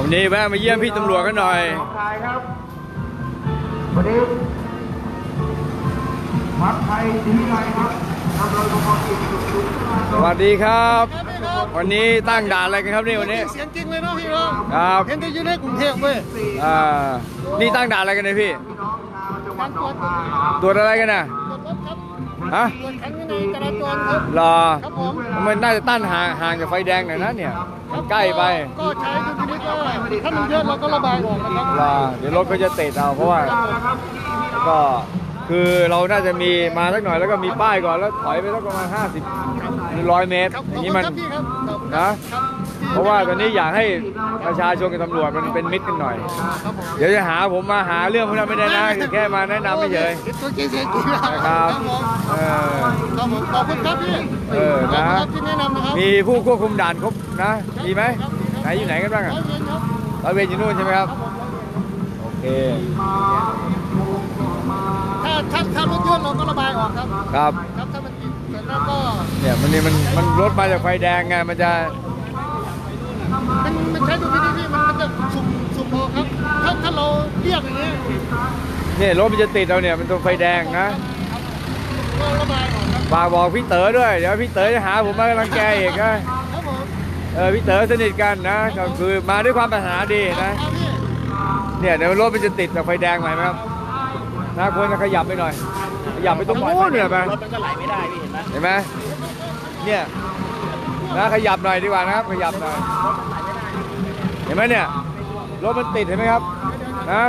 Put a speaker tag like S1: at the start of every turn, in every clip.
S1: วันนี้แวะมาเยี่ยมพี่ตำรวจกันหน่อย
S2: น้องชายครับวันนี้มัดไทยดีไรครับทำเราต้องขออีกสุดๆ
S1: สวัสดีครับ วันนี้ตั้งด่านอะไรกันครับนี่วันนี้
S3: เสียงจริงเลยเนาะพี่เนาะ
S1: ครับ
S3: เห็นแต่อยู่ในกรุงเทพเว้ย
S1: อ่านี่ตั้งด่านอะไรกันเนี่ยพี่
S3: การตรวจตรวจ
S1: ตรวจอะไรกันน่ะ
S3: รถครับ
S1: ฮะ
S3: ตรวจขันวินัยจราจรครับ
S1: รอ
S3: ครับผม
S1: มันน่าจะตั้นห่างห่างจากไฟแดงหน่อยนะเนี่ยมันใกล้ไป
S3: ก็ใช้ดุลพินิจว่าถ้ามันเยอะเราก็ระบายออกนะครับ
S1: รอเดี๋ยวรถก็จะติดเอาเพราะว่าก็คือเราน่าจะมีมาสักหน่อยแล้วก็มีป้ายก่อนแล้วถอยไปสักประมาณ50หรือร้อยเมตร
S3: ครับ
S1: อย่างนี้มัน
S3: ขอบคุณครับพี่ครับ
S1: นะ
S3: ครับ
S1: เพราะว่าตอนนี้อยากให้ประชาชนกับตำรวจมันเป็นมิตรกันหน่อย
S3: ครับผม
S1: เดี๋ยวจะหาผมมาหาเรื่องพวกนั้นไม่ได้นะแค่มาแนะนำไม่เฉย
S3: ห็นตัวจริงเสียงจริง
S1: นะครับ
S3: ผม
S1: เออ
S3: ครับผมขอบคุณครับพี่
S1: เออนะ
S3: ขอบคุณครับที่แนะนำนะครับ
S1: มีผู้ควบคุมด่านครบนะมีไหมไหนอยู่ไหนกันบ้างอะ
S3: ร้อยเวรครับ
S1: ร้อยเวรอยู่นู่นใช่ไหมครับโอเค
S3: ถ้าถ้าถ้ารถเยอะเราก็ระบายออกครับ
S1: ครับ
S3: ครับถ้ามันติดแต่แล้วก็
S1: เนี่ยมันนี่มันมันรถมาจากไฟแดงไงมันจะ
S3: มันมันใช้ดุลพินิจที่มันมันจะสุ่มสุ่มพอครับ ถ้าถ้าเราเรียกอย่างเงี้ย
S1: เนี่ยรถมันจะติดเอาเนี่ยมันตรงไฟแดงนะ
S3: ก็ระบายออกครับ
S1: ฝากบอกพี่เต๋อด้วย เดี๋ยวพี่เต๋อจะหาผมมากำลังแกอีกนะครับ
S3: ผม
S1: เออพี่เต๋อสนิทกันนะก็คือมาด้วยความปรารถนาดีนะ
S3: เอาพี่
S1: เนี่ยเดี๋ยวรถมันจะติดจากไฟแดงไหมครับนะควรจะขยับไปหน่อยขยับไปตรงโน้นเนี่ยไป
S4: รถมันก็ไหลไม่ได้พี่เห็นไหม
S1: เห็นไหมเนี่ย นะขยับหน่อยดีกว่านะครับ ขยับหน่อย เห็นไหมเนี่ย รถมันติดเห็นไหมครับนะ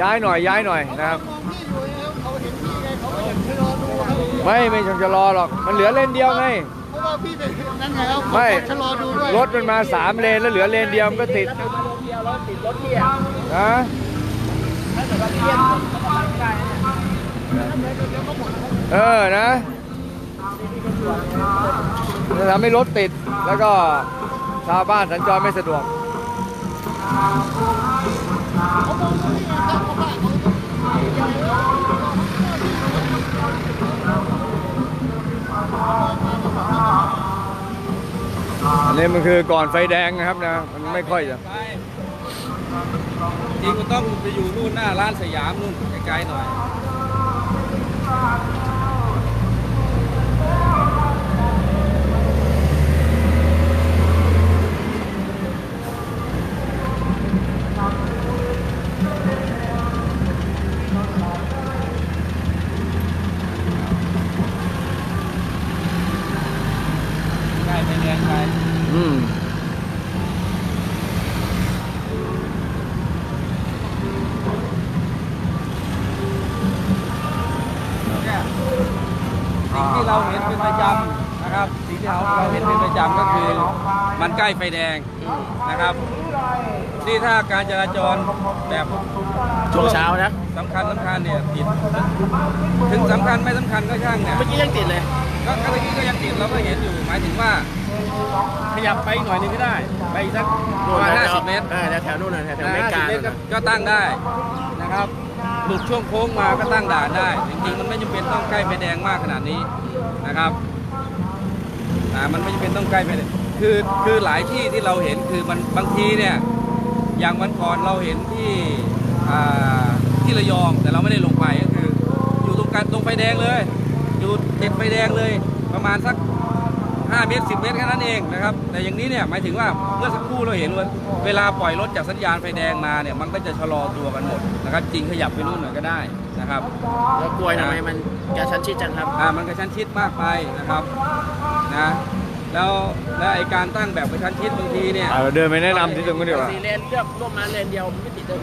S1: ย้ายหน่อยย้ายหน่อยนะครับ
S3: มองพี่อยู่นะครับเขาเห็นพี่ไงเขาก็อยากไปรอดูครับ
S1: ไม่ไม่ต้องจะรอหรอก มันเหลือเลนเดียวไง
S3: เพราะว่าพี่เป็นนั่นไงครับ
S1: ไม่
S3: ชะลอดูด้วย
S1: รถมันมาสามเลนแล้วเหลือเลนเดียวมันก็ติด
S4: ถ้าเกิดว่าลงเดียวแล้วติดรถพี่อะ
S1: นะ
S4: ถ้าเกิดว่าพี่เลี้ยงคนเขาก็ไปไม่ได้นะ
S1: เออนะจะ ทำให้รถติดแล้วก็ชาวบ้านสัญจรไม่สะดวก
S3: อัน
S1: นี้มันคือก่อนไฟแดงนะครับนะ มันไม่ค่อยจะ
S5: จริงก็ต้องไปอยู่นู่นหน้าร้านสยามนู่นไกลๆหน่อย ใกล้ไปแดงไป
S1: อืม
S5: เนี่ยสิ่งที่ เราเห็นเป็นประจำนะครับสิ่งที่เราเราเห็นเป็นประจำก็คือมันใกล้ไฟแดงนะครับที่ถ้าการจราจรแบบ
S4: ช่วงเช้านะ
S5: สำคัญสำคัญเนี่ยติดถึงสำคัญไม่สำคัญก็ช่างเนี่ย
S4: เมื่อกี้ยังติดเลย
S5: ก็ก็เมื่อกี้ก็ยังติดเราก็เห็นอยู่หมายถึงว่า ขยับไปอีกหน่อยหนึงก็ได้ ไปอีกสักประมาณ50เมตร
S4: เออแถวๆนู่นน่ะแถวๆเม
S5: นะ
S4: กา
S5: 50เมตรก็
S4: น่ะ
S5: ก็ตั้งได้นะครับหลุดช่วงโค้งมาก็ตั้งด่านได้ จริงๆ มันไม่จำเป็นต้องใกล้ไฟแดงมากขนาดนี้ นะครับอ่มันไม่จำเป็นต้องใกล้ไฟแดงคือคือหลายที่ที่เราเห็นคือมันบางทีเนี่ยอย่างวันก่อนเราเห็นที่ที่ระยองแต่เราไม่ได้ลงไปก็คือ อยู่ตรงกลางตรงไฟแดงเลย อยู่ติดไฟแดงเลย ประมาณสัก5เมตร10 เมตรแค่นั้นเองนะครับ แต่อย่างนี้เนี่ยหมายถึงว่าเมื่อสักครู่เราเห็นว่าเวลาปล่อยรถจากสัญญาณไฟแดงมาเนี่ยมันก็จะชะลอตัวกันหมดนะครับจริงขยับไปนู่นหน่อยก็ได้ นะครับ
S4: แล้วกลวยทำไมมันกระชั้นชิดจังครับ
S5: อ่ามันกระชั้นชิดมากไปนะครับนะแล้วแล้วไอการตั้งแบบกระชั้นชิดบางทีเนี่ย
S1: อะเราเดินไปแนะนำที่ตรงนู้นดีกว่า
S4: สี่เลนเลือกร่วมมาเลนเดียวมันไม่ติดเลย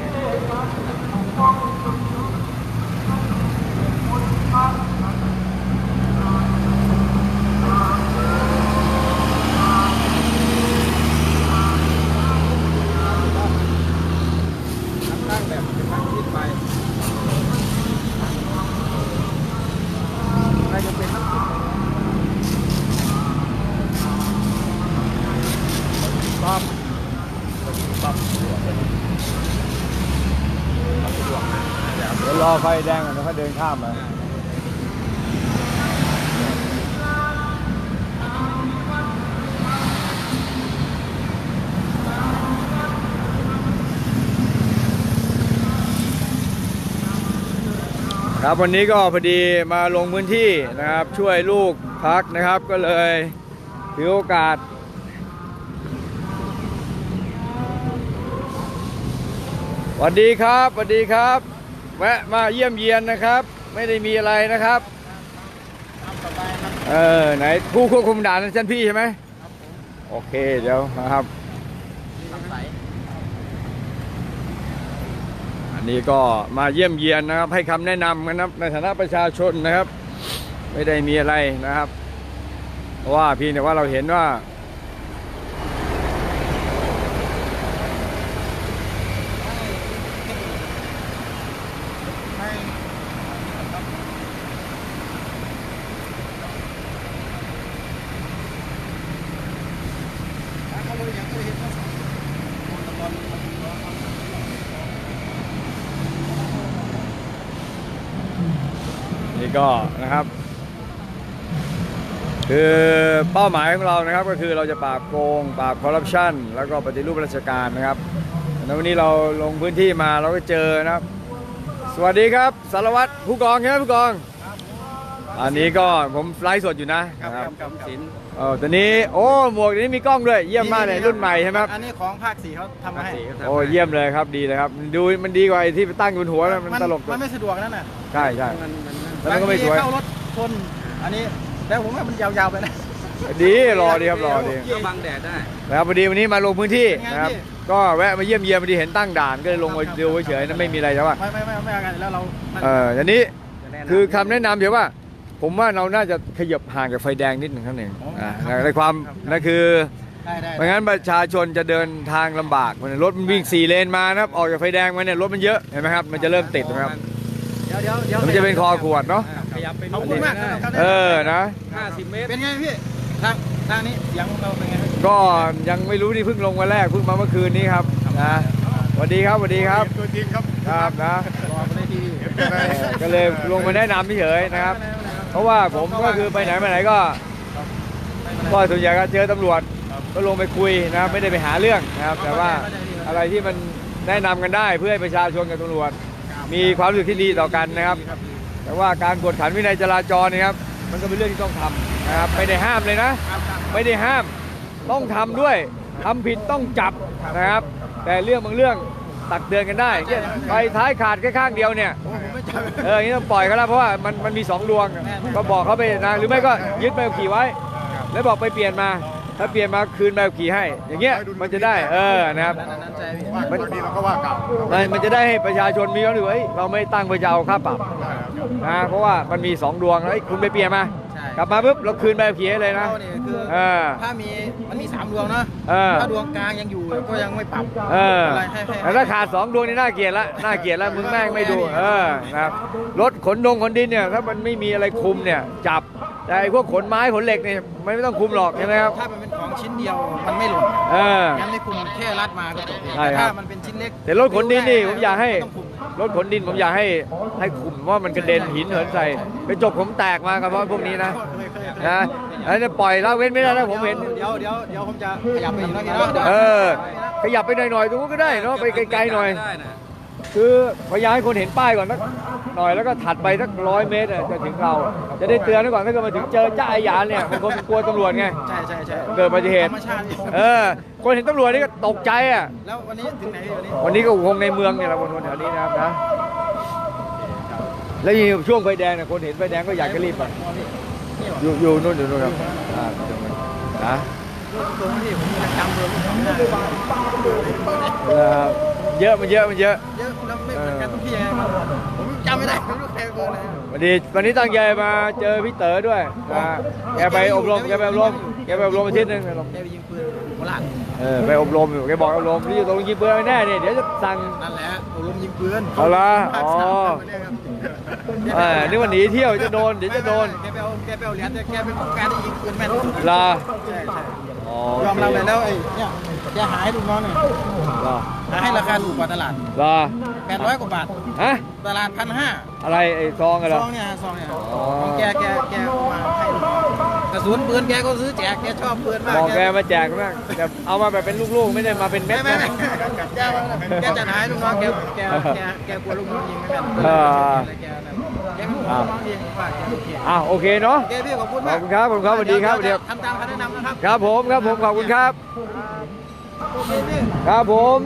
S5: ร
S1: อไฟแดงก่อนแล้วค่อยเดินข้ามมาครับวันนี้ก็พอดีมาลงพื้นที่นะครับ ช่วยลูกพักนะครับก็เลยถือโอกาส สวัสดีครับ สวัสดีครับ แวะมาเยี่ยมเยียนนะครับ ไม่ได้มีอะไรนะครับเออไหนผู้ควบคุมด่านนั่นฉันพี่ใช่ไหมโอเคเดี๋ยวนะครับ อันนี้ก็มาเยี่ยมเยียนนะครับ ให้คำแนะนำนะครับในฐานะประชาชนนะครับ ไม่ได้มีอะไรนะครับ เพราะว่าเพี่แต่ว่าเราเห็นว่า นี่ก็นะครับ คือเป้าหมายของเรานะครับก็คือเราจะปราบโกงปราบคอร์รัปชันแล้วก็ปฏิรูปราชการนะครับแล้ววันนี้เราลงพื้นที่มาเราก็เจอนะครับ สวัสดีครับสารวัตรผู้กองใช่ไหมผู้กอง อันนี้ก็ผมไลฟ์สดอยู่นะนะครับ
S5: กับสิน
S1: เออตอนนี้โอ้หมวกนี้มีกล้องด้วยเยี่ยมมากเลยรุ่นใหม่ใช่ไหมครับ
S4: อันนี้ของภาคสี่เขาทำมาให้
S1: โอ้เยี่ยมเลยครับดีเลยครับดูมันดีกว่าไอ้ที่ไปตั้งบนหัวนะมันตลก
S4: มันไม่สะดวกนั่นน่ะ
S1: ใช่ใช่
S5: มันมันมัน
S1: แล้วมันก็ไม่สวย
S4: บางทีเข้ารถชนอันนี้แล้วผมว่ามันยาวๆไปนะ
S1: ดีรอดีครับรอดี
S5: ก็บังแดดได้
S1: นะครับพอดีวันนี้มาลงพื้นที่
S4: เป็นไง
S1: นะครับ
S4: พี่
S1: ก็แวะมาเยี่ยมเยียนพอดีเห็นตั้งด่านก็เลยลงมาดูเฉยๆนะไม่มีอะไรแต่ว่า
S4: ไม่ไม่ไม่ไม่เอากันแล้วเรานั่น
S1: เอออันนี้
S5: จะแนะนำ
S1: คือคำแนะนำเดี๋ยวว่า ผมว่าเราน่าจะขยับห่างจากไฟแดงนิดหนึ่งเท่านั้นเอง
S4: อ๋ออ่
S1: อ่าในความนั่นคือ
S4: ได้ได้
S1: ไม่งั้นประชาชนจะเดินทางลำบากมันรถมันวิ่งสี่เลนมานะครับออกจากไฟแดงมาเนี่ยรถมันเยอะเห็นไหมครับมันจะเริ่มติดนะครับ
S4: เดี๋ยวเดี๋ยวเดี๋ยว
S1: มันจะเป็นคอขวดเนาะ
S5: ขยับไป
S4: ขอบคุณมากสำหรับคำแนะนำ
S1: เออนะ
S5: ห้าสิบเมตร
S4: เป็นไงพี่ทางทางนี้เสียงของเราเป็นไงครับ
S1: ก็ยังไม่รู้ที่เพิ่งลงมาแรกเพิ่งมาเมื่อคืนนี้ครับนะสวัสดีครับสวัสดีครับ
S3: ตัวจริงครับ
S1: ครับนะ
S4: รอไปในทีวี
S1: เออก็เลยลงมาแนะนำเฉยๆนะครับ เพราะว่าผมก็คือไปไหนมาไหนก็ก็ส่วนใหญ่ก็เจอตำรวจก็ลงไปคุยนะครับไม่ได้ไปหาเรื่องนะครับ แต่ว่าอะไรที่มันแนะนำกันได้เพื่อให้ประชาชนกับตำรวจ มีความรู้สึกที่ดีต่อกันนะครับ แต่ว่าการกวดขันวินัยจราจรเนะครับ มันก็เป็นเรื่องที่ต้องทำนะครับไม่ได้ห้ามเลยนะ ไม่ได้ห้ามต้องทำด้วยทำผิดต้องจับนะครับ แต่เรื่องบางเรื่องตักเตือนกันได้เช่นไฟท้ายขาดแค่ข้างเดียวเนี่ย
S4: โอ้ผมไม่จำ
S1: เอออย่างนี้ต้องปล่อยเขาแล้วเพราะว่ามันมันมีสองดวงก็บอกเขาไปนะหรือไม่ก็ยึดใบขับขี่ไว้ แล้วบอกไปเปลี่ยนมา ถ้าเปลี่ยนมาคืนใบขับขี่ให้ อย่างเงี้ยมันจะได้เออนะครับ
S4: นั่นนั่นใจพี่
S3: ว่าตัวดีเราก็ว่าเก่า
S1: มันมันจะได้ให้ประชาชนมีความรู้สึกว่าเอ้ยเราไม่ตั้งเพื่อจะเอาค่าปรับนะเพราะว่ามันมีสองดวงแล้วเอ้ยคุณไปเปลี่ยนมา
S4: ใช่
S1: กลับมาปุ๊บเราคืนใบขับขี่ให้เลยนะ
S4: เราเนี่ยคือ
S1: เออ
S4: ถ้ามีมันมีสามดวงนะ
S1: เออ
S4: ถ้าดวงกลางยังอยู่ก็ยังไม่ปรับ
S1: เออ
S4: อะไรให้ให้
S1: แต่ถ้าขาดสองดวงนี่น่าเกลียดละน่าเกลียดละมึงแม่งไม่ดูเออนะครับรถขนดงขนดินเนี่ยถ้ามันไม่มีอะไรคุมเนี่ยจับ แต่ไอ้พวกขนไม้ขนเหล็กเนี่ยมันไม่ต้องคุมหรอกใช่ไหมครับ
S4: ถ้ามันเป็นของชิ้นเดียวมันไม่หล่น
S1: เออ
S4: งั้นให้คุณแค่รัดมาก็จบ
S1: ใช่
S4: แต่
S1: ครั
S4: ถ้า
S1: บ
S4: มันเป็นชิ้นเล็ก
S1: แต่รถขนดินนี่ผมอยากให้
S4: ต้องคุม
S1: รถขนดินผมอยากให้ให้คุมว่ามันกระเด็นหินเหินใส่ไปจบผมแตกมากับเพราะพวกนี้นะ
S4: เคยเคยเคย
S1: นะอันนี้ปล่อยละเว้นไม่ได้นะผมเห็น
S4: เดี๋ยวเดี๋ยวเดี๋ยวผมจะขยับไปอีกนะพี่เนาะดี๋ยว
S1: เออ ขยับไปหน่อยๆตรงนู้นก็ได้เนาะไปไกลๆหน่อย
S5: ได้นะ
S1: คือพยายามให้คนเห็นป้ายก่อนสักหน่อยแล้วก็ถัดไปสักร้อยเมตรอะจะถึงเรา จะได้เตือนไว้ก่อนถ้าเกิดมาถึงเจอจ้าไอ้หยานเนี่ยบางคนกลัวตำรวจไง
S4: ใช่ใช่ใช่
S1: เกิดอุบัติเหตุ
S4: ธรรมชาติ
S1: เออ คนเห็นตำรวจนี่ก็ตกใจอะ
S4: แล้ววันนี้ถึงไหนพี่วันนี้
S1: วันนี้ก็คงในเมืองเนี่ยเราคนแถวนี้นะครับนะ แล้วยิ่งช่วงไฟแดงเนี่ยคนเห็นไฟแดงก็อยากจะรีบไปอยู่อยู่นู่นอยู่นู่นครับอ่านะ
S4: ตรงที่ผมยังจำเบอร์ไม่ได้
S1: เออเยอะมันเยอะมันเยอะ
S4: เยอะแล้ว ไม่เหมือนกันทุกที่ไงผมจำไม่ได้ไม่รู้ใครเบอร์ไหน
S1: วันนี้วันนี้ตั้งใจมาเจอพี่เต๋อด้วยนะแกไปอบรมแกไปอบรมแกไปอบรมอาทิตย์หนึงไปอบรม
S4: แกไปยิงปืนโคราช
S1: เออไปอบรมอยู่แกบอกอบรมนี่อยู่ตรงยิงปืนไม่แน่เนี่ยเดี๋ยวจะสั่ง
S4: นั่นแหละอบรมยิงปืน
S1: เอาละ
S4: ภาค
S1: อ๋อ
S4: สามมาเนี่ยครับ
S1: เออนึกว่าหนีเที่ยวจะโดนเดี๋ยวจะโดน
S4: แกไปเอาแกไปเอาเหรียญแต่แกเป็นผู้การที่ยิงปืนแม่นที่สุด
S1: ลา
S4: ใช่ใช่
S1: อ๋อย
S4: อมรับเลยแล้วไอ้เนี่ย แกหายลูกน้องเนี่ย
S1: ลา
S4: หาให้ราคาถูกกว่าตลาด
S1: ลา
S4: 800กว่าบาท
S1: ฮะ
S4: ตลาดพันห้า
S1: อะไรไอ้ซองอะ
S4: ซ
S1: ไรอ
S4: องเนี่ยซองเนี่ย
S1: อ๋อ
S4: ของแกแกแกเอามาให้ลูกน้องกระสุนปืนแกก็ซื้อแจกแกชอบปืนมาก
S1: บอกแกมาแจกมากแต่เอามาแบบเป็นลูกๆ ไม่ได้มาเป็นเม็
S4: ไม่
S1: ด
S4: ไม่
S1: นะ
S4: ไม่แกแกจะหายลูกน้องแกแกแกแกกลัวลูกน้องยิงไม่แม่น
S1: เออ
S4: แกแก
S1: อะโอเคเนาะ
S4: โอเคพี่ขอบคุณ
S1: ข
S4: มา
S1: อกบคุณครับขอบคุณครับสวัสดีครับสวัสดีครับ
S4: ทำตามคำแนะนำนะครับ
S1: ครับผมครับผมขอบคุณครับ
S4: โอเคพี่
S1: ครับผม